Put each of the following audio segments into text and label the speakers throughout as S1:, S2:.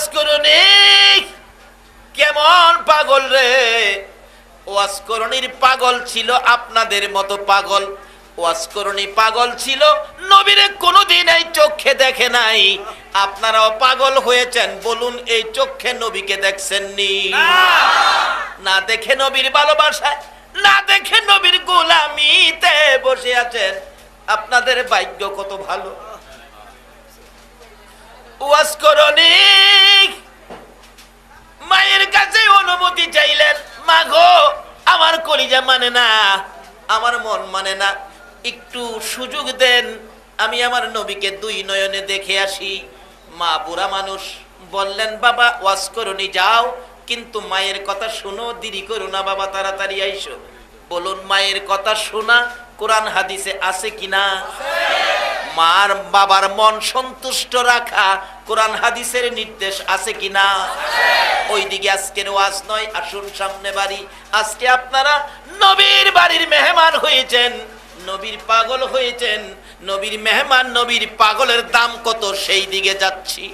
S1: ওয়াজ করুনি। কেমন পাগল রে? ওয়াজ করণীর পাগল ছিল আপনাদের মতো পাগল। ওয়াজ পাগল ছিল নবীরে কোনোদিন এই চোখে দেখে নাই। আপনারাও পাগল হয়েছেন বলুন এই চোখে নবীকে দেখছেন নি। না দেখে নবীর ভালোবাসায় না দেখে নবীর গোলামিতে বসে আছেন। আপনাদের ভাগ্য কত ভালো। ওয়াজ করণী মায়ের কাছে অনুমতি চাইলেন মা গো আমার কলিজা মানে না, আমার মন মানে না। একটু সুযোগ দেন, আমি আমার নবীকে দুই নয়নে দেখে আসি। মা বুড়া মানুষ বললেন, বাবা, ওয়াজ করুনি যাও, কিন্তু মায়ের কথা শুনো, দেরি করো না, বাবা, তাড়াতাড়ি আইসো। বলুন, মায়ের কথা শোনা, কোরআন হাদিসে আছে কিনা? মার বাবার মন সন্তুষ্ট রাখা কোরআন হাদিসের নির্দেশ আছে কিনা? ওইদিকে আজকের ওয়াজ নয়, আসুন সামনে বাড়ি। আজকে আপনারা নবীর বাড়ির মেহমান হয়েছেন, নবীর পাগল হয়েছেন, নবীর মেহমান, নবীর পাগলের দাম কত সেই দিকে যাচ্ছি।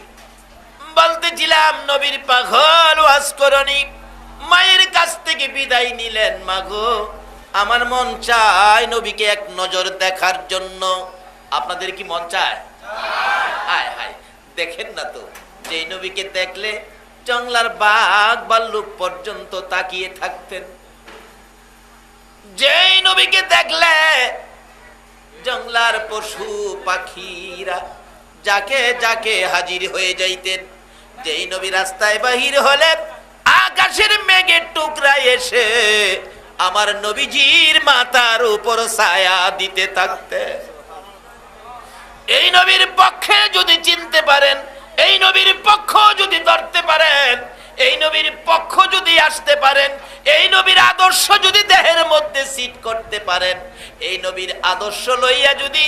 S1: বলতেছিলাম, নবীর পাগল ওয়াজ করনি, মায়ের কাছ থেকে বিদায় নিলেন, মাগো। আমার মন চায় নবীকে এক নজর দেখার জন্য। আপনাদের কি মন চায়? হায় হায়, দেখেন না তো যে নবীকে দেখলে জংলার বাঘ ভাল্লুক পর্যন্ত তাকিয়ে থাকতেন। যেই নবীকে দেখলে জংলার পশু পাখিরা যাকে যাকে হাজির হয়ে যাইতেন। যেই নবী রাস্তায় বাহির হলেন আকাশের মেঘের টুকরা এসে আমার নবীজির মাথার উপর ছায়া দিতে থাকতেন। এই নবীর পক্ষে যদি চিনতে পারেন, এই নবীর পক্ষ যদি ধরতে পারেন, এই নবীর পক্ষ যদি আসতে পারেন, এই নবীর আদর্শ যদি দেহের মধ্যে সিট করতে পারেন, এই নবীর আদর্শ লইয়া যদি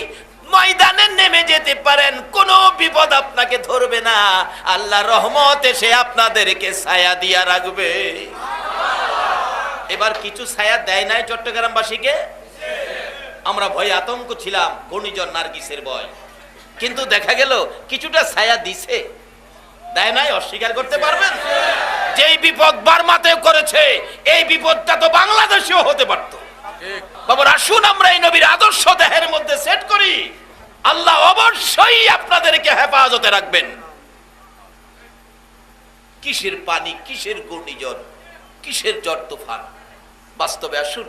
S1: ময়দানে নেমে যেতে পারেন, কোনো বিপদ আপনাকে ধরবে না। আল্লাহ রহমত এসে আপনাদেরকে ছায়া দিয়া রাখবে। এবার কিছু ছায়া দেয় নাই চট্টগ্রামবাসীকে? আমরা ভয় আতঙ্ক ছিলাম, ঘূর্ণিঝড় নার্গিসের ভয়। কিন্তু দেখা গেল কিছুটা ছায়া দিছে। দেয় নাই অস্বীকার করতে পারবেন? যেই বিপদ বার্মাতে করেছে এই বিপদটা তো বাংলাদেশেও হতে পারত। বাবা আসুন আমরা এই নবীর আদর্শ দেহের মধ্যে সেট করি। আল্লাহ অবশ্যই আপনাদেরকে হেফাজতে রাখবেন। কিসের পানি কিসের ঘূর্ণিঝড় কিসের জ্বর তুফান? বাস্তবে আসুন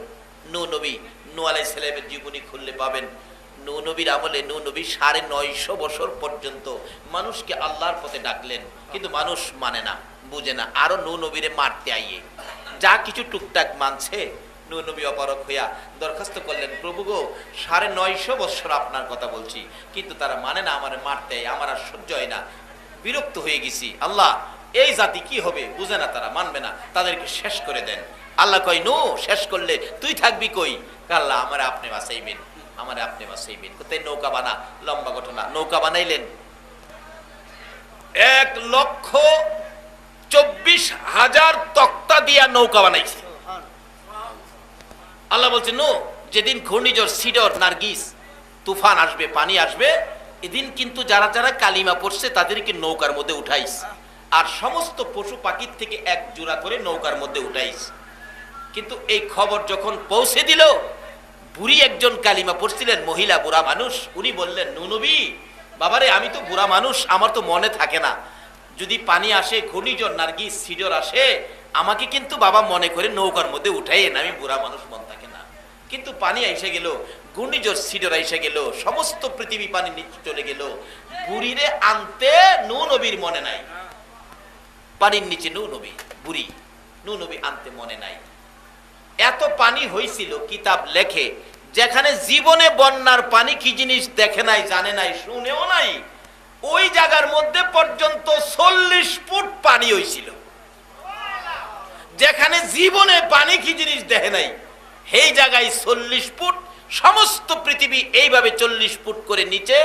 S1: নু নবী নু আলাই সালামের জীবনী খুললে পাবেন। নু নবীর আমলে নু নবী সাড়ে নয়শো বছর পর্যন্ত মানুষকে আল্লাহর পথে ডাকলেন, কিন্তু মানুষ মানে না, বুঝে না। আরও নু নবীরে মারতে আইয়ে। যা কিছু টুকটাক মানছে, নু নবী অপারক হইয়া দরখাস্ত করলেন, প্রভু গো, সাড়ে নয়শো বছর আপনার কথা বলছি, কিন্তু তারা মানে না, আমার মারতে আমার আর সহ্য হয় না। বিরক্ত হয়ে গেছি। আল্লাহ, এই জাতি কি হবে? বুঝে না তারা, মানবে না। তাদেরকে শেষ করে দেন। আল্লাহ কই নো, শেষ করলে তুই থাকবি কই? আল্লাহ আমার আপনি বাঁচাইবেন। আমার আপনি বাঁচাইবেন কোথায় নৌকা বানা? লম্বা ঘটনা। নৌকা বানাইলেন। এক লক্ষ চব্বিশ হাজার তক্তা দিয়া নৌকা বানাইছে। আল্লাহ বলছে, নো, যেদিন ঘূর্ণিঝড়, সিডর, নার্গিস, তুফান আসবে, পানি আসবে, এদিন কিন্তু যারা যারা কালিমা পড়ছে, তাদেরকে নৌকার মধ্যে উঠাইস আর সমস্ত পশু পাখির থেকে এক জোড়া করে নৌকার মধ্যে উঠাইস কিন্তু এই খবর যখন পৌঁছে দিল বুড়ি একজন কালিমা পড়ছিলেন, মহিলা, বুড়া মানুষ। উনি বললেন, নুনবী, বাবারে, আমি তো বুড়া মানুষ, আমার তো মনে থাকে না। যদি পানি আসে, ঘূর্ণিঝড়, নার্গিস সিডর আসে, আমাকে কিন্তু বাবা মনে করে নৌকার মধ্যে উঠাইয়েন, আমি বুড়া মানুষ মন থাকে না। কিন্তু পানি এসে গেল, ঘূর্ণিঝড় সিডর এসে গেল, সমস্ত পৃথিবী পানি নিচে চলে গেল। বুড়িরে আনতে নু নবীর মনে নাই। পানির নিচে নু নবী বুড়ি নু নবী আনতে মনে নাই। এত পানি হয়েছিল কিতাব লেখে, যেখানে জীবনে বন্যার পানি কি জিনিস দেখে নাই, জানে নাই, শুনেও নাই, ওই জায়গার মধ্যে পর্যন্ত চল্লিশ ফুট পানি হয়েছিল যেখানে জীবনে পানি কি জিনিস দেখে নাই, সেই জায়গায় চল্লিশ ফুট, সমস্ত পৃথিবী এইভাবে চল্লিশ ফুট করে নিচে,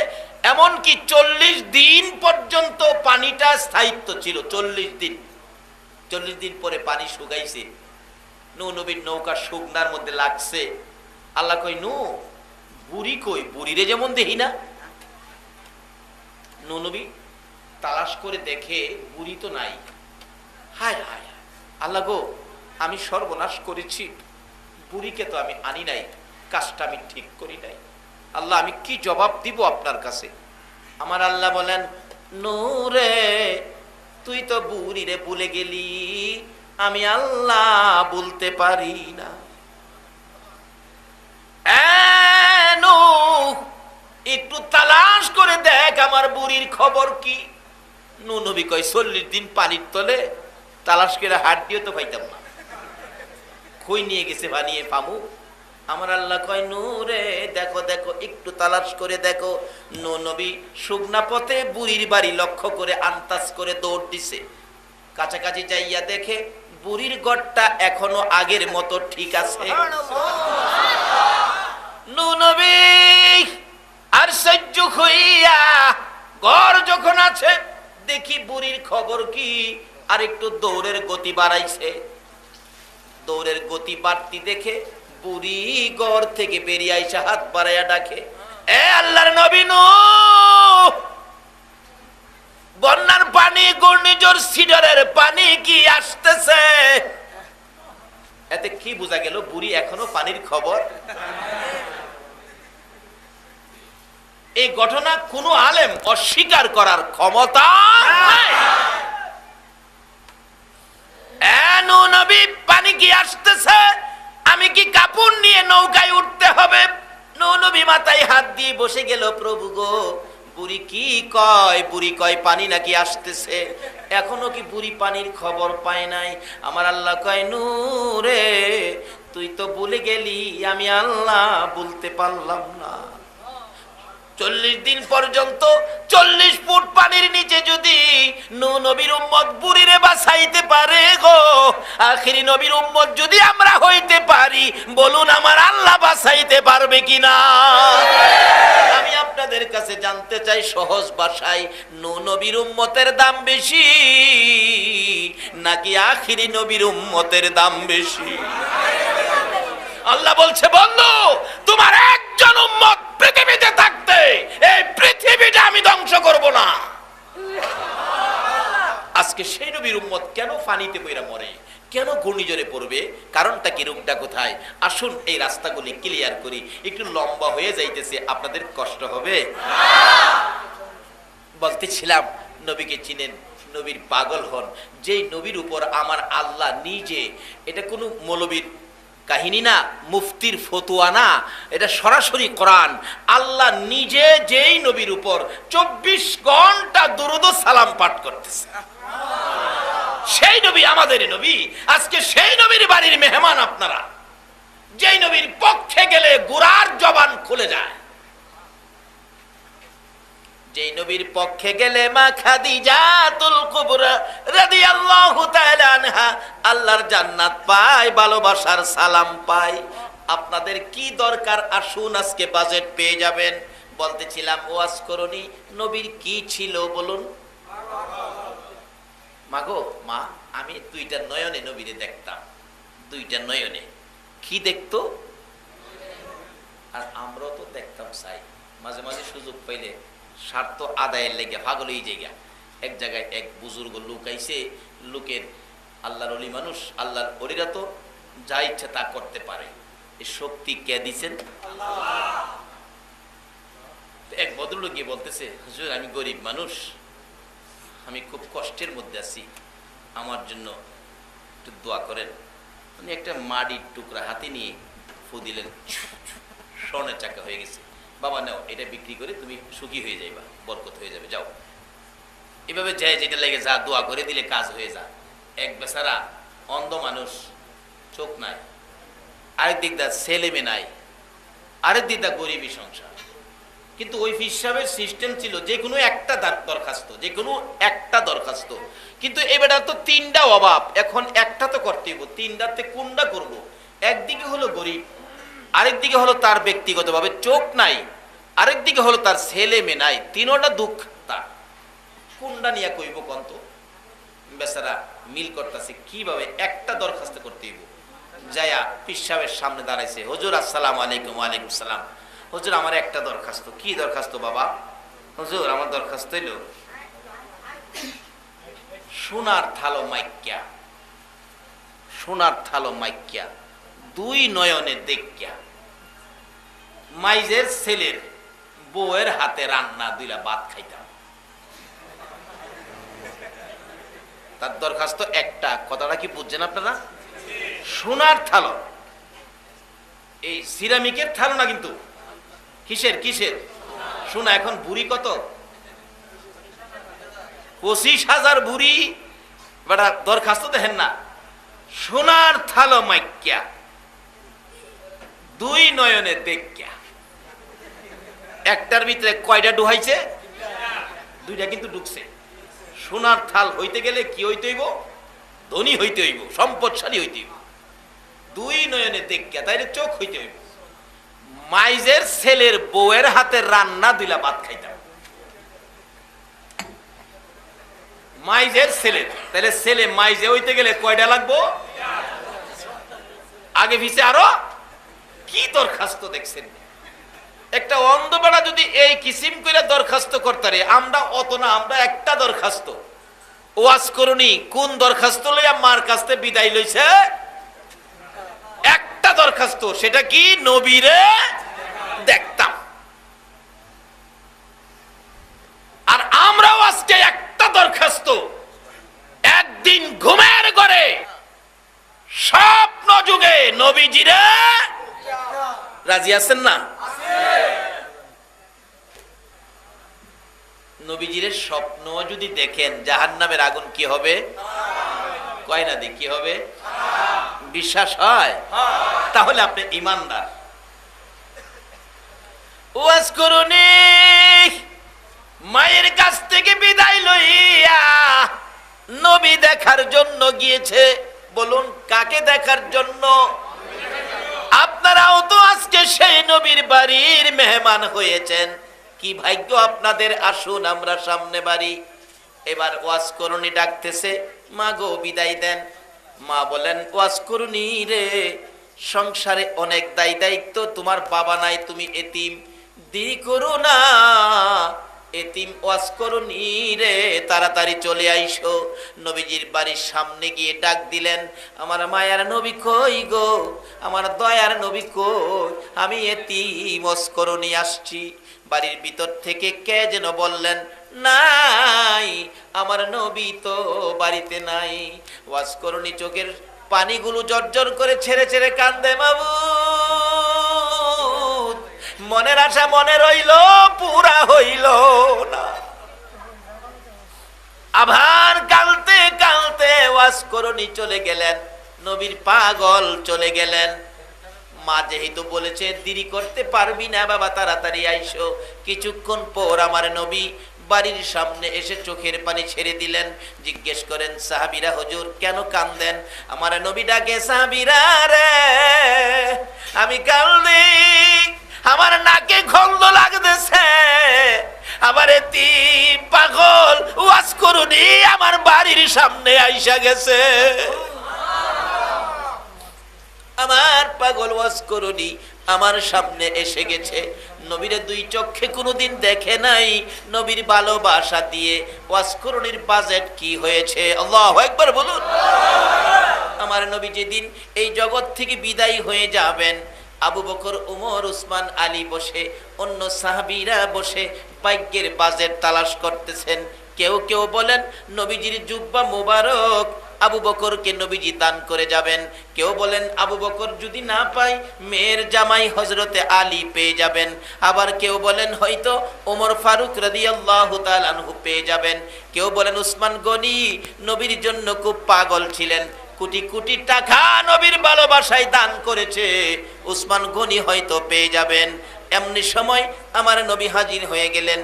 S1: এমনকি চল্লিশ দিন পর্যন্ত পানিটা স্থায়িত্ব ছিল, চল্লিশ দিন। চল্লিশ দিন পরে পানি শুকাইছে। নু নবীর নৌকা শুকনার মধ্যে লাগছে। আল্লাহ কই নু, বুড়ি কই? বুড়িরে যেমন দেখি না। নু নবী তালাশ করে দেখে বুড়ি তো নাই। হায় হায় হায়। আল্লাহ গো, আমি সর্বনাশ করেছি। বুড়িকে তো আমি আনি নাই, কাজটা আমি ঠিক করি নাই। আল্লাহ, আমি কি জবাব দিব আপনার কাছে? আমার আল্লাহ বলেন, নূরে, তুই তো বুড়িরে ভুলে গেলি। আমি আল্লাহ বলতে পারি না। একটু তালাশ করে দেখ আমার বুড়ির খবর কি। নু নবী কয়, চল্লিশ দিন পানির তলে তালাশ করে হাত দিয়ে তো পাইতাম না। খই নিয়ে গেছে, বানিয়ে পামু। আমার আল্লাহ কয়, নূরে, দেখো দেখো, একটু তালাশ করে দেখো। নু নবী শুকনা পথে বুড়ির বাড়ি লক্ষ্য করে আন্তাজ করে দৌড় দিছে। কাছাকাছি যাইয়া দেখে বুড়ির গড়টা এখনও আগের মতো ঠিক আছে। আর সহ্য হইয়া ঘর যখন আছে, দেখি বুড়ির খবর কি, আর একটু দৌড়ের গতি বাড়াইছে। দৌড়ের গতি বাড়তি দেখে বুড়ি গড় থেকে বেরিয়ে আইসা, হাত বাড়াইয়া ডাকে, এ আল্লাহর নবী নূহ বন্যার পানি, ঘূর্ণিঝড়, সিডরের পানি কি আসতেছে? এতে কি বোঝা গেল, বুড়ি এখনও পানির খবর? এই ঘটনা কোনো আলেম অস্বীকার করার ক্ষমতা পানি কি আসতেছে? আমি কি কাপড় নিয়ে নৌকায় উঠতে হবে? নবী মাথায় হাত দিয়ে বসে গেল, প্রভু গো বুড়ি কি কয়? বুড়ি কয়, পানি নাকি আসতেছে? এখনও কি বুড়ি পানির খবর পায় নাই? আমার আল্লাহ কয়, নূরে, তুই তো ভুলে গেলি, আমি আল্লাহ বলতে পারলাম না। চল্লিশ দিন পর্যন্ত চল্লিশ ফুট পানির নিচে যদি নু নবীর উম্মত বুড়িরে বাসাইতে পারে গো, আখিরি নবীর উম্মত যদি আমরা হইতে পারি, বলুন আমার আল্লাহ বাসাইতে পারবে কিনা? আমি আপনাদের কাছে জানতে চাই সহজ ভাষায়, নু নবীর উম্মতের দাম বেশি নাকি আখিরি নবীর উম্মতের দাম বেশি? আল্লাহ বলছে, বন্ধু, তোমার একজন উম্মত পৃথিবীতে থাকতে এই পৃথিবীটা আমি ধ্বংস করব না। আজকে সেই নবীর উম্মত কেন ফানিতে বইরা মরে? কেন ঘূর্ণিঝড়ে পড়বে? কারণটা কি, রূপটা কোথায়? আসুন এই রাস্তাগুলি ক্লিয়ার করি। একটু লম্বা হয়ে যাইতেছে, আপনাদের কষ্ট হবে? বলতেছিলাম, নবীকে চিনেন, নবীর পাগল হন। যেই নবীর উপর আমার আল্লাহ নিজে, এটা কোনো মৌলবীর কাহিনী না, মুফতির ফতুয়া না, এটা সরাসরি কোরআন। আল্লাহ নিজে যেই নবীর উপর চব্বিশ ঘণ্টা দুরুদ সালাম পাঠ করতেছে। সেই নবী আমাদের নবী, আজকে সেই নবীর বাড়ির মেহমান আপনারা। যেই নবীর পক্ষে গেলে গুরার জবান খুলে যায়। যেই নবীর পক্ষে গেলে মা খাদিজাতুল কুবরা রাদিয়াল্লাহু তাআলা আনহা আল্লাহর জান্নাত পায়, ভালোবাসার সালাম পায়। আপনাদের কি দরকার? আসুন, আজকে বাজেট পেয়ে যাবেন। বলতেছিলাম ওয়াজ করনি। নবীর কি ছিল বলুন? মাগো, মা, আমি দুইটা নয়নে নবীরে দেখতাম। দুইটা নয়নে। কি দেখতো? আর আমরাও তো দেখতাম চাই মাঝে মাঝে সুযোগ পাইলে স্বার্থ আদায়ের লেগে পাগল এই জায়গা এক জায়গায় এক বুজুর্গ লোক আইছে, লোকের আল্লাহর অলি মানুষ, আল্লাহর অলিরা তো যা ইচ্ছে তা করতে পারে। এই শক্তি কে দিছেন? তো এক ভদ্রলোক গিয়ে বলতেছে, হুজুর, আমি গরিব মানুষ। আমি খুব কষ্টের মধ্যে আছি। আমার জন্য একটু দোয়া করেন। উনি একটা মাটির টুকরা হাতে নিয়ে ফু দিলেন। স্বর্ণের চাকা হয়ে গেছে। বাবা, নাও, এটা বিক্রি করে তুমি সুখী হয়ে যাইবা, বরকত হয়ে যাবে, যাও। এভাবে যায়, যেটা লেগে যা, দোয়া করে দিলে কাজ হয়ে যা এক বেচারা অন্ধ মানুষ, চোখ নাই। আরেক দিক দা ছেলে মেয়ে নাই, আরেক দিক দা গরিবী সংসার। কিন্তু ওই হিসাবের সিস্টেম ছিল যে কোনো একটা দরখাস্ত, যে কোনো একটা দরখাস্ত। কিন্তু এবারে তো তিনটা অভাব, এখন একটা তো করতে হইব, তিনটাতে কোনটা করব? একদিকে হলো গরিব আরেক দিকে হলো তার ব্যক্তিগতভাবে চোখ নাই আরেক দিকে হলো তার ছেলে মেয়ে নাই, তিনোটা দুঃখ তার। কোনটা নিয়ে কইব কন্ত বেচারা মিল করতেছে, কীভাবে একটা দরখাস্ত করতে হইব? যায়া পিসাবের সামনে দাঁড়াইছে, হজুর, আসসালাম আলাইকুম, ওয়ালাইকুম সালাম। হুজুর, আমার একটা দরখাস্ত। কি দরখাস্ত বাবা? হুজুর, আমার দরখাস্ত হইল সোনার থালো মাইক্যা, সোনার থালো মাইক্যা, দুই নয়নে দেখিয়া মাইজের ছেলের বউয়ের হাতে রান্না দুইলা ভাত খাইতাম তার দরখাস্ত একটা। কথাটা কি বুঝছেন আপনারা? সোনার থালো। এই সিরামিকের থালো না কিন্তু? কিসের কিসের? শোনা, এখন বুড়ি কত? পঁচিশ হাজার বুড়ি বেটা দরখাস্ত দেখেন না। সোনার থালো মাইক্যা। দুই নয়নে দেখিয়া একটার ভিতরে কয়টা ডুহাইছে? দুইটা কিন্তু ঢুকছে সোনার থাল হইতে গেলে কি হইতে হইব? ধনী হইতে হইব, সম্পদশালী হইতে হইব। দুই নয়নে দেখিয়া তাইলে চোখ হইতে হইব। মাইজের ছেলের বউয়ের হাতে রান্না দিলা ভাত খাইতাম। মাইজের ছেলের তাহলে ছেলে মাইজে হইতে গেলে কয়টা লাগবো? আগে ভিসে আরও? কি দরখাস্ত দেখছেন? একটা অন্ধবেড়া যদি এই কিসিম করে দরখাস্ত করতারে আমরা অত না, আমরা একটা দরখাস্ত। ওয়াজ করুনি, কোন দরখাস্ত লইয়া মার কাছতে বিদায় লইছে? একটা দরখাস্ত, সেটা কি নবীরে দেখতাম। আর আমরাও আজকে একটা দরখাস্ত। একদিন ঘুমের ঘরে স্বপ্ন যুগে নবীজিরে রাজি আছেন না? নবীজির স্বপ্ন যদি দেখেন জাহান নামের আগুন কি হবে? কয় না কি হবে? বিশ্বাস হয়? তাহলে আপনি ইমানদার। ওয়াজ করুনি, মায়ের কাছ থেকে বিদায় লইয়া নবী দেখার জন্য গিয়েছে। বলুন, কাকে দেখার জন্য? আপনারাও তো আজকে সেই নবীর বাড়ির মেহমান হয়েছেন। কি ভাগ্য আপনাদের, আসুন আমরা সামনে বাড়ি। এবার ওয়াজ করুনি ডাকতেছে, মা গো, বিদায় দেন। মা বলেন, ওয়াজ করুনি রে, সংসারে অনেক দায় দায়িত্ব, তোমার বাবা নাই, তুমি এতিম। দি করো না এতিম ওয়াজ করুনি রে, তাড়াতাড়ি চলে আইসো। নবীজির বাড়ির সামনে গিয়ে ডাক দিলেন, আমার মায়ার নবী কই গো? আমার দয়ার নবী কই? আমি এতিম ওয়াজ করুনি, আসছি। বাড়ির ভিতর থেকে কে যেন বললেন, নাই, আমার নবী তো বাড়িতে নাই। ওয়াজ করুনি চোখের পানিগুলো জর্জর করে ছেড়ে ছেড়ে কান্দে মাবু মনের আশা মনে রইল, পুরা হইল না। আবার কালতে কালতে ওয়াজ করনি চলে গেলেন, নবীর পাগল চলে গেলেন। মা যেহেতু বলেছে, দেরি করতে পারবি না বাবা, তাড়াতাড়ি আইসো। কিছুক্ষণ পর আমার নবী বাড়ির সামনে এসে চোখের পানি ছেড়ে দিলেন। জিজ্ঞেস করেন, সাহাবিরা হুজুর কেন কান্দেন? আমার নবী ডাকে, সাহাবিরা রে, আমি কান্দি আমার নাকে খন্দ লাগতেছে। আমার এতি পাগল ওয়াজ করুনি, আমার বাড়ির সামনে আইসা গেছে। আমার পাগল ওয়াজ করুনি, আমার সামনে এসে গেছে। নবীরে দুই চক্ষে কোনোদিন দেখে নাই, নবীর ভালোবাসা দিয়ে ওয়াজ করুনির বাজেট কি হয়েছে? আল্লাহ একবার বলুন। আমার নবী যেদিন এই জগৎ থেকে বিদায়ী হয়ে যাবেন আবু বকর, উমর, উসমান, আলী বসে, অন্য সাহাবিরা বসে বাইকের বাজেট তালাশ করতেছেন। কেউ কেউ বলেন, নবীজির জুব্বা মুবারক, আবু বকরকে নবীজি দান করে যাবেন। কেউ বলেন, আবু বকর যদি না পায়, মেয়ের জামাই হজরতে আলী পেয়ে যাবেন। আবার কেউ বলেন, হয়তো ওমর ফারুক রাদিয়াল্লাহু তাআলা আনহু পেয়ে যাবেন। কেউ বলেন, উসমান গনি নবীর জন্য খুব পাগল ছিলেন। কোটি কোটি টাকা নবীর ভালোবাসায় দান করেছে। উসমান গনি হয়তো পেয়ে যাবেন। এমনি সময় আমার নবী হাজির হয়ে গেলেন।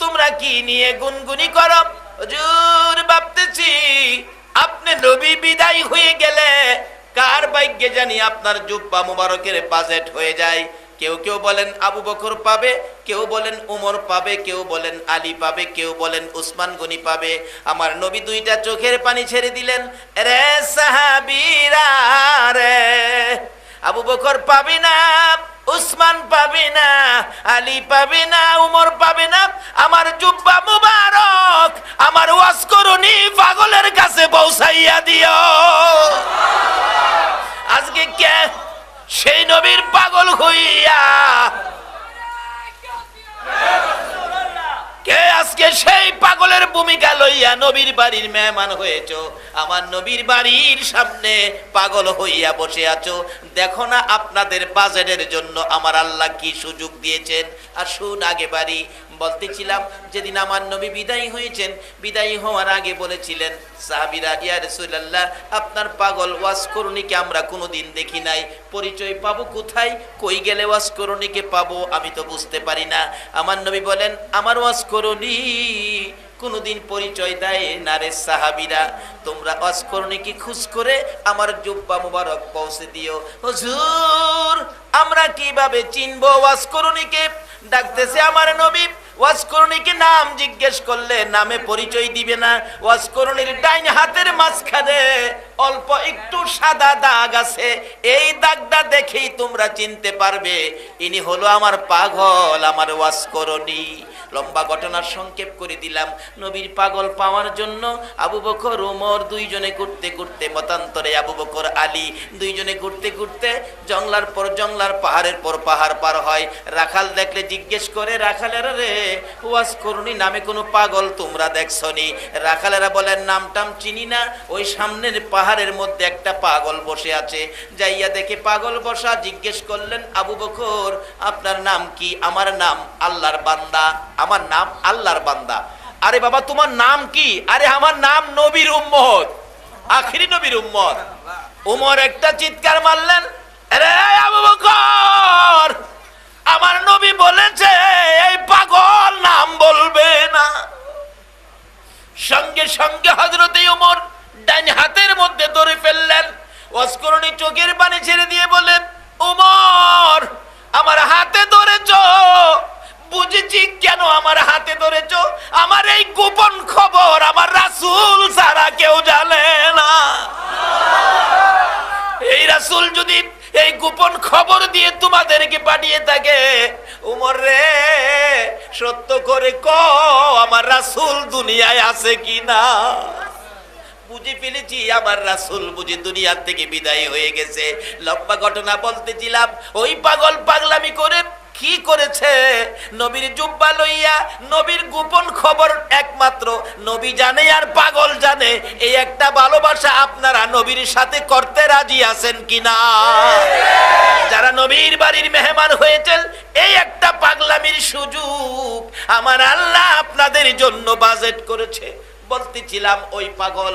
S1: তোমরা কি নিয়ে গুনগুনি করো? হুজুর, ভাবতেছি আপনি নবী বিদায় হয়ে গেলে কার ভাগ্যে জানি আপনার জুব্বা মুবারকের বাজেট হয়ে যায়। কেউ কেউ বলেন আবু বকর পাবে, কেউ বলেন উমর পাবে, কেউ বলেন আলী পাবে, কেউ বলেন উসমান গনি পাবে। আমার নবী দুইটা চোখের পানি ছেড়ে দিলেন রে সাহাবীরা রে, আবু বকর পাবি না, উসমান পাবি না, আলী পাবি না, উমর পাবে না। আমার জুব্বা মুবারক, আমার ওয়াজ পাগলের কাছে পৌঁছাইয়া দিও। আজকে কে সেই নবীর পাগল হইয়া। কে আজকে সেই পাগলের ভূমিকা লইয়া নবীর বাড়ির মেহমান হয়েছ? আমার নবীর বাড়ির সামনে পাগল হইয়া বসে আছো। দেখো না আপনাদের বাজেটের জন্য আমার আল্লাহ কি সুযোগ দিয়েছেন। আসুন আগে বাড়ি বলতেছিলাম যেদিন আমার নবী বিদায়ী হয়েছেন, বিদায়ী হওয়ার আগে বলেছিলেন, সাহাবিরা, ইয়া রাসূলুল্লাহ, আপনার পাগল ওয়াজ আমরা কোনোদিন দেখি নাই? পরিচয় পাবো কোথায়? কই গেলে ওয়াজ পাবো? আমি তো বুঝতে পারি না। আমার নবী বলেন, আমার ওয়াজ কোনোদিন পরিচয় দেয় না রে সাহাবিরা। তোমরা ওয়াজ করুনি কি খুশ করে আমার জুব্বা মুবারক পৌঁছে দিও। হুজুর, আমরা কীভাবে চিনবো করুনিকে ডাকতেছে আমার নবী ওয়াজ করুনিকে নাম জিজ্ঞেস করলে, নামে পরিচয় দিবে না। ওয়াজ করুনির ডাইন হাতের মাঝখানে অল্প একটু সাদা দাগ আছে। এই দাগটা দেখেই তোমরা চিনতে পারবে, ইনি হলো আমার পাগল, আমার ওয়াজ করুনি লম্বা ঘটনার সংক্ষেপ করে দিলাম। নবীর পাগল পাওয়ার জন্য আবু বকর, ওমর দুইজনে ঘুরতে ঘুরতে মতান্তরে আবু বকর, আলী দুইজনে ঘুরতে ঘুরতে জংলার পর জংলার পাহাড়ের পর পাহাড় পার হয়। রাখাল দেখলে জিজ্ঞেস করে, রাখালেরা রে, ওয়াজ করুনি, নামে কোনো পাগল তোমরা দেখছনি? রাখালেরা বলেন, নাম টাম চিনি না, ওই সামনের পাহাড়ের মধ্যে একটা পাগল বসে আছে। যাইয়া দেখে পাগল বসা, জিজ্ঞেস করলেন, আবু বকর, আপনার নাম কি? আমার নাম আল্লাহর বান্দা। আমার নাম আল্লাহর বান্দা। আরে বাবা, তোমার নাম কি? আরে আমার নাম নবীর উম্মত। আখিরি নবীর উম্মত। উমর একটা চিৎকার মারলেন, আরে আবু বকর, আমার নবী বলেছে, এই পাগল নাম বলবে না। সঙ্গে সঙ্গে হজরতে উমর ডান হাতের মধ্যে ধরে ফেললেন। অস্করণী চোখের পানি ছেড়ে দিয়ে বলেন উমর, আমার হাতে ধরেছ বুঝেছি কেন আমার হাতে ধরেছ? আমার এই গোপন খবর আমার রাসূল ছাড়া কেউ জানে না। এই রাসূল যদি এই গোপন খবর দিয়ে তোমাদেরকে পাঠিয়ে থাকে, উমর রে, সত্য করে ক আমার রাসূল দুনিয়ায় আছে কি না বুঝে ফেলেছি আমার রাসূল বুঝি দুনিয়ার থেকে বিদায় হয়ে গেছে। লম্বা ঘটনা বলতেছিলাম, ওই পাগল পাগলামি করে কি করেছে? নবীর জুব্বা লইয়া নবীর গোপন খবর একমাত্র। নবী জানে আর পাগল জানে। এই একটা ভালোবাসা আপনারা নবীর সাথে করতে রাজি আছেন কিনা? যারা নবীর বাড়ির মেহমান হয়েছেন, এই একটা পাগলামির সুযোগ আমার আল্লাহ আপনাদের জন্য বাজেট করেছে। বলতেছিলাম, ওই পাগল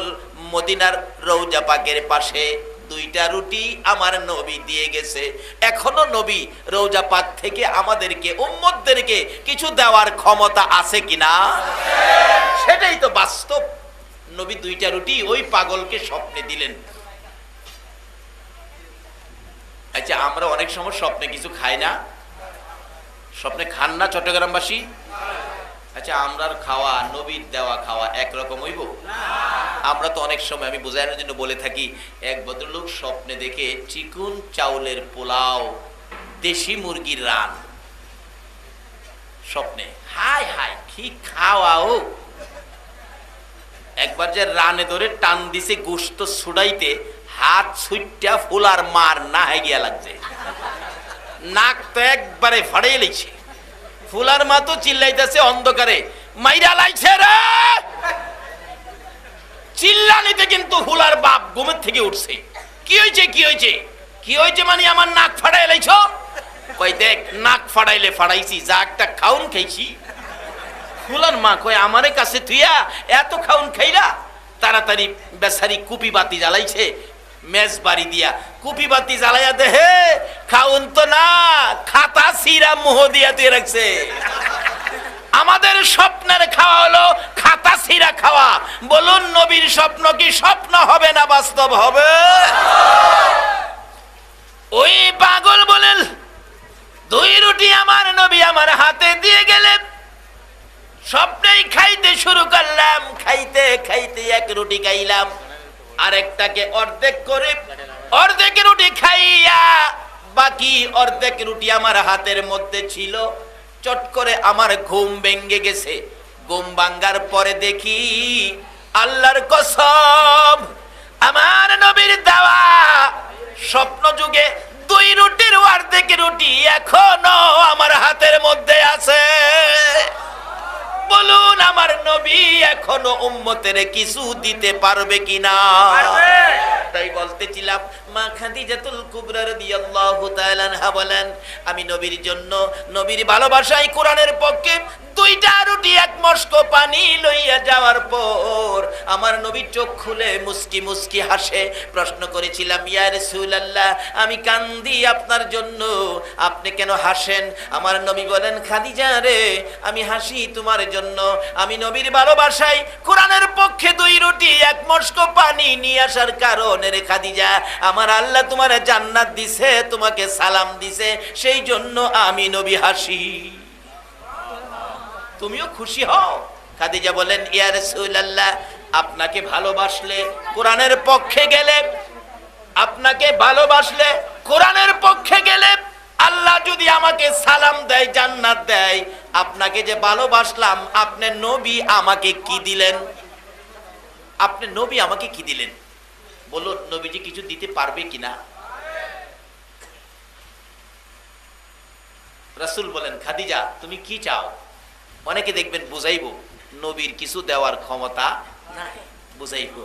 S1: মদিনার রৌজা পাকের পাশে দুইটা রুটি আমার নবী দিয়ে গেছে। এখনও নবী রৌজা পাক থেকে আমাদেরকে, উম্মতদেরকে কিছু দেওয়ার ক্ষমতা আছে কিনা? সেটাই তো বাস্তব। নবী দুইটা রুটি ওই পাগলকে স্বপ্নে দিলেন। আচ্ছা আমরা অনেক সময় স্বপ্নে কিছু খাই না। স্বপ্নে খান না চট্টগ্রামবাসী? আচ্ছা আমরার খাওয়া নবীর দেওয়া খাওয়া একরকম হইব? আমরা তো অনেক সময় আমি বোঝানোর জন্য বলে থাকি এক ভদ্রলোক স্বপ্নে দেখে চিকুন চাউলের পোলাও দেশি মুরগির রান। স্বপ্নে হাই হাই কি খাওয়াও একবার যে রানে ধরে টান দিছে গোস্ত ছুড়াইতে হাত ছুটটা ফুলার মার না হয়ে গিয়া লাগছে। নাক তো একবারে ফাড়াই লেছে ফুলার মা তো চিল্লাইতেছে অন্ধকারে। মাইরা লাইছে রে! চিল্লানিতে কিন্তু ফুলার বাপ ঘুমের থেকে উঠছে। কি হয়েছে কি হয়েছে কি হয়েছে মানে আমার নাক ফাড়াই লাইছ? কই দেখ, নাক ফাড়াইলে ফাড়াইছি, যা একটা খাউন খাইছি। ফুলার মা কয়, আমারে কাছে তুইয়া এত খাউন খাইলা, তাড়াতাড়ি বেসারি কুপি বাতি জ্বালাইছে মেজ বাড়ি দিয়া। কুপি বাতি জ্বালাইয়া দেহে খাউন তো না, খাতা সিরা মোহ দিয়া দিয়ে রাখছে। আমাদের স্বপ্নের খাওয়া হলো খাতা সিরা খাওয়া। বলুন, নবীর স্বপ্ন কি স্বপ্ন হবে না বাস্তব হবে? ওই পাগল বলেন, দুই রুটি আমার নবী আমার হাতে দিয়ে গেলেন। স্বপ্নেই খাইতে শুরু করলাম, খাইতে খাইতে এক রুটি খাইলাম। আরেকটাকে অর্ধেক করে, অর্ধেক রুটি খাইয়া, বাকি অর্ধেক রুটি আমার হাতের মধ্যে ছিল। চট করে আমার ঘুম ভেঙে গেছে। ঘুম ভাঙ্গার পরে দেখি আল্লাহর কসম, আমার নবীর দেওয়া স্বপ্ন যুগে দুই রুটির অর্ধেক রুটি এখনও আমার হাতের মধ্যে আছে। বলুন আমার নবী এখনও উম্মতের কিছু দিতে পারবে কিনা? তাই বলতেছিলাম মা খাদিজাতুল কুবরা রাদিয়াল্লাহু তাআলা বলেন আমি নবীর জন্য নবীর ভালোবাসায় কোরআনের পক্ষে দুইটা রুটি, এক মস্ক পানি লইয়া যাওয়ার পর আমার নবী চোখ খুলে মুস্কি মুস্কি হাসে, প্রশ্ন করেছিলাম, ইয়া রাসূলুল্লাহ, আমি কান্দি আপনার জন্য, আপনি কেন হাসেন? আমার নবী বলেন, খাদিজা রে, আমি হাসি তোমার জন্য, আমি নবীর ভালোবাসাই কোরআনের পক্ষে দুই রুটি, এক মস্ক পানি নিয়ে আসার কারণে রে খাদিজা, আমার আল্লাহ তোমার জান্নাত দিছে, তোমাকে সালাম দিছে, সেই জন্য আমি নবী হাসি। তুমিও খুশি হও। খাদিজা বলেন ইয়া রাসূলুল্লাহ, আপনাকে ভালোবাসলে কোরআনের পক্ষে গেলে, আপনাকে ভালোবাসলে কোরআনের পক্ষে গেলে আল্লাহ যদি আমাকে সালাম দেয়, জান্নাত দেয়, আপনাকে যে ভালোবাসলাম, আপনি নবী আমাকে কি দিলেন? আপনি নবী আমাকে কি দিলেন? বলুন, নবীজি কিছু দিতে পারবে কিনা? রাসূল বলেন, খাদিজা, তুমি কি চাও? অনেকে দেখবেন বুঝাইব, নবীর কিছু দেওয়ার ক্ষমতা নাই, বুঝাইব।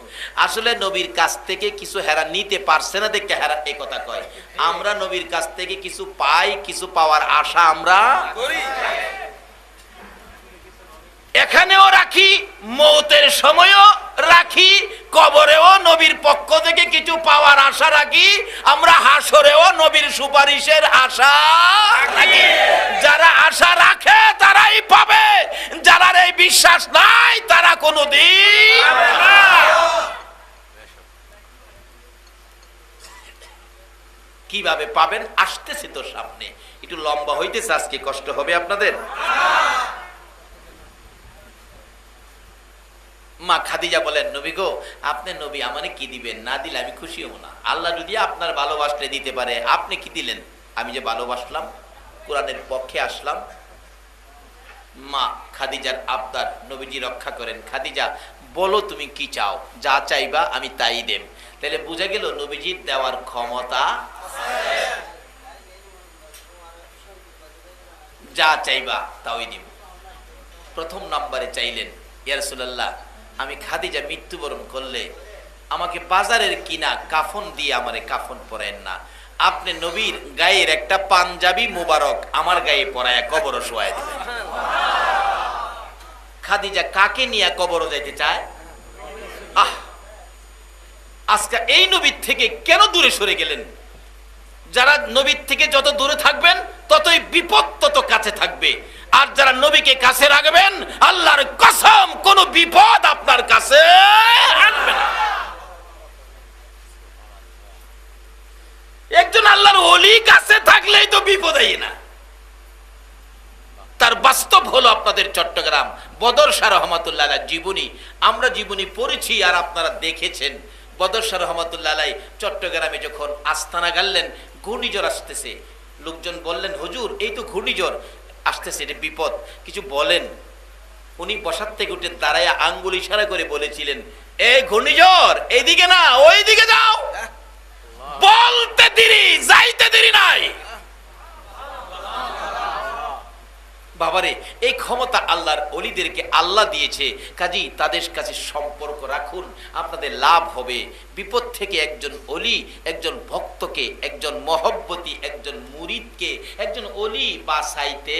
S1: আসলে নবীর কাছ থেকে কিছু হেরা নিতে পারছে না দেখে হেরা এই কথা কয়। আমরা নবীর কাছ থেকে কিছু পাই, কিছু পাওয়ার আশা আমরা এখানেও রাখি, মৌতের সময়ও রাখি, কবরেও নবীর পক্ষ থেকে কিছু পাওয়ার আশা রাখি, আমরা হাসরেও নবীর সুপারিশের আশা রাখি। যারা আশা রাখে, তারাই পাবে। যারা এই বিশ্বাস নাই, তারা কোনোদিন কীভাবে পাবেন? আসতেছে তো সামনে। একটু লম্বা হইতেছে, আজকে কষ্ট হবে আপনাদের? মা খাদিজা বলেন, নবী গো, আপনি নবী, আমারে কি দিবেন? না দিলে আমি খুশি হব না। আল্লাহ যদি আপনার ভালোবাসলে দিতে পারে, আপনি কি দিলেন? আমি যে ভালোবাসলাম, কোরআনের পক্ষে আসলাম। মা খাদিজার আবদার, নবীজি রক্ষা করেন, খাদিজা, বলো তুমি কি চাও? যা চাইবা আমি তাই দেব তাহলে বুঝা গেল নবীজির দেওয়ার ক্ষমতা যা চাইবা তাই দিব প্রথম নম্বরে চাইলেন ইয়ারসুল্লাহ আমি খাদিজা মৃত্যুবরণ করলে আমাকে বাজারের কিনা কাফন দিয়ে আমারে কাফন পরায়েন না। আপনি নবীর গায়ের একটা পাঞ্জাবি মুবারক আমার গায়ে পরায়া কবর শোয়াই দিবেন। খাদিজা কাকে নিয়ে কবর যাইতে চায়? আজকে এই নবীর থেকে কেন দূরে সরে গেলেন? যারা নবীর থেকে যত দূরে থাকবেন, ততই বিপদ তত কাছে থাকবে। আর যারা নবীকে কাছে রাখবেন, আল্লাহর কসম, কোন বিপদ আপনার কাছে একজন আল্লাহর অলি কাছে থাকলেই তো বিপদ না। তার বাস্তব হলো আপনাদের চট্টগ্রাম। বদর শাহ রহমতুল্লাহ জীবনী, আমরা জীবনী পড়েছি আর আপনারা দেখেছেন। বদর শাহ রহমতুল্লাহ চট্টগ্রামে যখন আস্তানা গাললেন ঘূর্ণিঝড় আসতেছে। লোকজন বললেন, হুজুর, এই তো ঘূর্ণিঝড়। আসতেছে এটা বিপদ। কিছু বলেন। উনি বসার থেকে উঠে দাঁড়ায় আঙ্গুল ইশারা করে বলেছিলেন এই ঘূর্ণিঝড় এইদিকে না ওই দিকে যাও বলতে দেরি যাইতে দেরি নাই। বাবারে এই ক্ষমতা আল্লাহর অলিদেরকে আল্লাহ দিয়েছে। কাজী তাদের কাছে সম্পর্ক রাখুন আপনাদের লাভ হবে। বিপদ থেকে একজন অলি একজন ভক্তকে একজন মহব্বতী একজন মুরিদকে একজন অলি বাসাইতে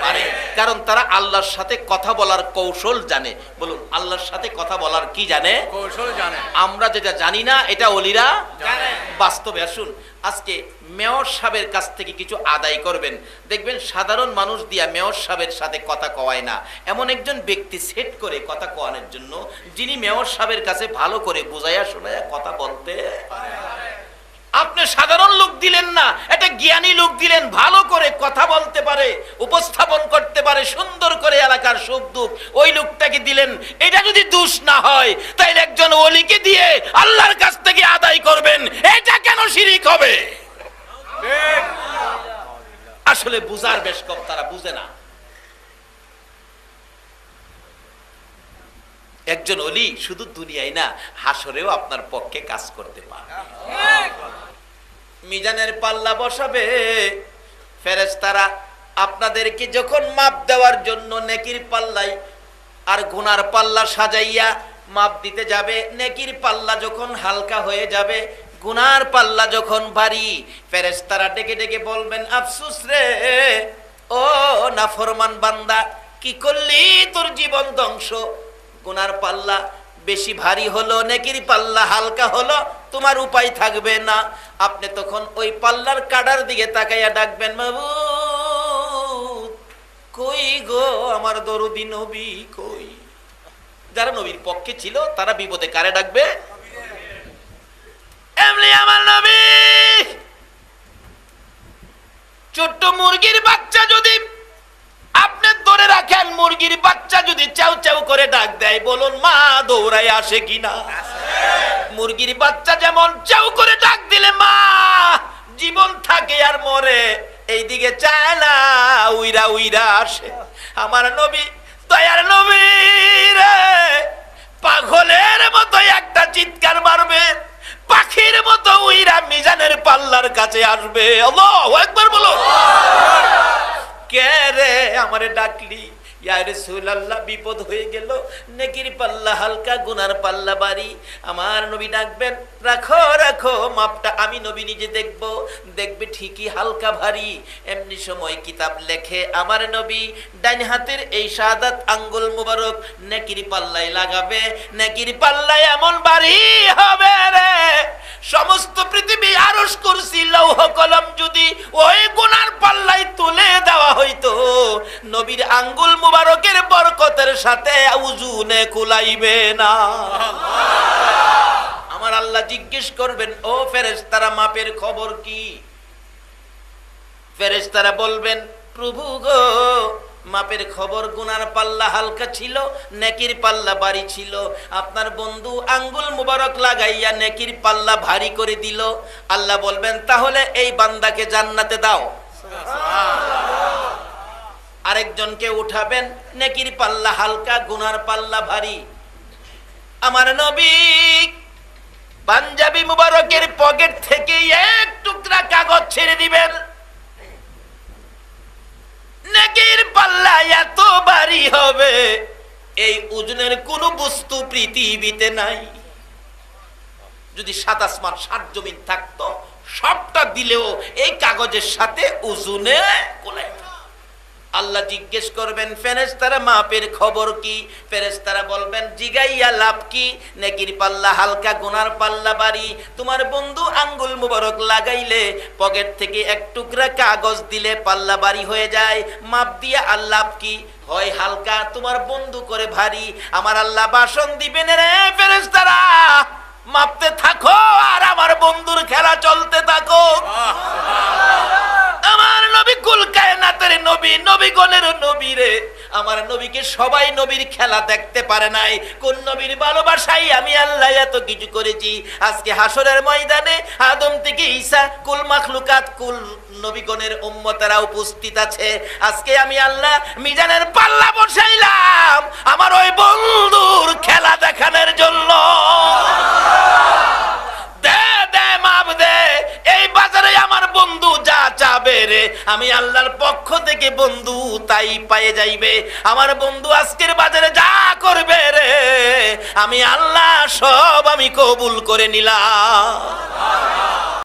S1: পারে। কারণ তারা আল্লাহর সাথে কথা বলার কৌশল জানে। বলুন আল্লাহর সাথে কথা বলার কি জানে?
S2: কৌশল জানে।
S1: আমরা যেটা জানি না এটা অলিরা
S2: জানে।
S1: বাস্তবে। আসুন আজকে মেয়র সাহেবের কাছ থেকে কিছু আদায় করবেন। দেখবেন সাধারণ মানুষ দিয়া মেয়র সাহেবের সাথে কথা কওয়ায় না। এমন একজন ব্যক্তি সেট করে কথা কওয়ানোর জন্য, যিনি মেয়র সাহেবের কাছে ভালো করে বুঝাইয়া শোনাইয়া কথা বলতে আপনি সাধারণ লোক দিলেন না, একটা জ্ঞানী লোক দিলেন, ভালো করে কথা বলতে পারে, উপস্থাপন করতে পারে, সুন্দর করে এলাকার সুখ দুঃখ, ওই লোকটাকে দিলেন। এটা যদি দোষ না হয়, তাইলে একজন ওলিকে দিয়ে আল্লাহর কাছ থেকে আদায় করবেন। এটা কেন শিরিক হবে? আসলে বুঝার বেশ কম, তারা বুঝে না। একজন অলি শুধু দুনিয়ায় না, হাসরেও আপনার পক্ষে কাজ করতে পারে। মিজানের পাল্লা বসাবে। ফেরেশতারা, আপনাদেরকে যখন মাপ দেওয়ার জন্য নেকির পাল্লাই আর গুনার পাল্লা সাজাইয়া মাপ দিতে যাবে, নেকির পাল্লা যখন হালকা হয়ে যাবে গুনার পাল্লা যখন ভারী, ফেরেশতারা ডেকে ডেকে বলবেন, আফসুস রে, ও নাফরমান বান্দা, কি করলি? তোর জীবন ধ্বংস। গুনার পাল্লা বেশি ভারী হলো, নেকির পাল্লা হালকা হলো, তোমার উপায় থাকবে না। আপনি তখন ওই পাল্লার কাটার দিকে তাকাইয়া ডাকবেন, মাবুদ, কই গো আমার দরদি নবী, কই? যারা নবীর পক্ষে ছিল, তারা বিপদে কারে ডাকবে? এমনি আমার নবী। ছোট্ট মুরগির বাচ্চা যদি আপনি ধরে রাখেন, মুরগির বাচ্চা যদি চাউ চাউ করে ডাক দেয়, বলুন, মা, দৌড়ায় আসে কিনা? মুরগির বাচ্চা যেমন চাউ করে ডাক দিলে, মা, জীবন থাকে আর মরে, এইদিকে চায় না, উইরা উইরা আসে। আমার নবী, দয়ার নবী রে, পাগলের মতো একটা চিৎকার মারবে। পাখির মতো উইরা মিজানের পাল্লার কাছে আসবে। একবার বলো। কে রে আমারে ডাকলি? বিপদ হয়ে গেল। নেকির পাল্লা হালকা, গুনার পাল্লা বাড়ি। আমার নবী ডাকবেন, রাখো রাখো, মাপটা আমি নবী নিজে দেখব। দেখবে ঠিকই হালকা ভারী। এমনি সময় কিতাব লেখে আমার নবী। ডাইন হাতের এই সাদাত আঙ্গুল মুবারক নেকির পাল্লায় লাগাবে। নেকির পাল্লায় এমন বাড়ি হবে রে। সমস্ত পৃথিবী আরস করছি লৌহ কলম যদি ওই গুনার পাল্লাই তুলে দেওয়া হইতো, নবীর আঙ্গুল মুবারকের বরকতের সাথে উজুনে কুলাইবে না। আমার আল্লাহ জিজ্ঞেস করবেন ও ফেরেশতারা মাপের খবর কি? ফেরেশতারা বলবেন প্রভু গো মাপের খবর গুনার পাল্লা হালকা ছিল নেকির পাল্লা বাড়ি ছিল। আপনার বন্ধু আঙ্গুল মুবারক লাগাইয়া নেকির পাল্লা ভারী করে দিল। আল্লাহ বলবেন তাহলে এই বান্দাকে জান্নাতে দাও। আরেকজনকে উঠাবেন, নেকির পাল্লা হালকা, গুনার পাল্লা ভারী। আমার নবী পাঞ্জাবি মুবারকের পকেট থেকে এক টুকরা কাগজ ছেড়ে দিবেন। নেকির পাল্লা এত ভারী হবে, এই ওজনের কোন বস্তু পৃথিবীতে নাই। যদি সাত আসমান, সাত জমিন থাকতো, সবটা দিলেও এই কাগজের সাথে ওজনে কোলায় না। আল্লাহ জিজ্ঞেস করবেন, ফেরেশতারা মাপের খবর কি? ফেরেশতারা বলবেন, জিগাইয়া লাভ কি? নেকির পাল্লা হালকা, গুনার পাল্লা বাড়ি। তোমার বন্ধু আঙ্গুল মুবারক লাগাইলে, পকেট থেকে এক টুকরা কাগজ দিলে পাল্লা বাড়ি হয়ে যায়। মাপ দিয়া আল্লাহ কি? হয় হালকা, তোমার বন্ধু করে ভারী। আমার আল্লাহ বাসন দিবেন রে ফেরেশতারা। মাপতে থাকো আর আমার বন্ধুর খেলা চলতে থাকো। আমার নবী কুল কায়নাতের নবী নবীগণের নবী রে। আমার নবীকে সবাই নবীর খেলা দেখতে পারে নাই। কোন নবীর ভালোবাসাই আমি আল্লাহ এত কিছু করেছি। আজকে হাসরের ময়দানে আদম থেকে ঈসা, কুল মাখলুকাত, কুল নবীগণের উম্মতেরা উপস্থিত আছে। আজকে আমি আল্লাহ মিজানের পাল্লা বসাইলাম আমার ওই বন্ধুর খেলা দেখানোর জন্য। দে দে, মাপ দে। এই বাজারে আমার বন্ধু যা চাবে রে, আমি আল্লাহর পক্ষ থেকে বন্ধু তাই পায়ে যাইবে। আমার বন্ধু আজকের বাজারে যা করবে রে, আমি আল্লাহ সব আমি কবুল করে নিলাম।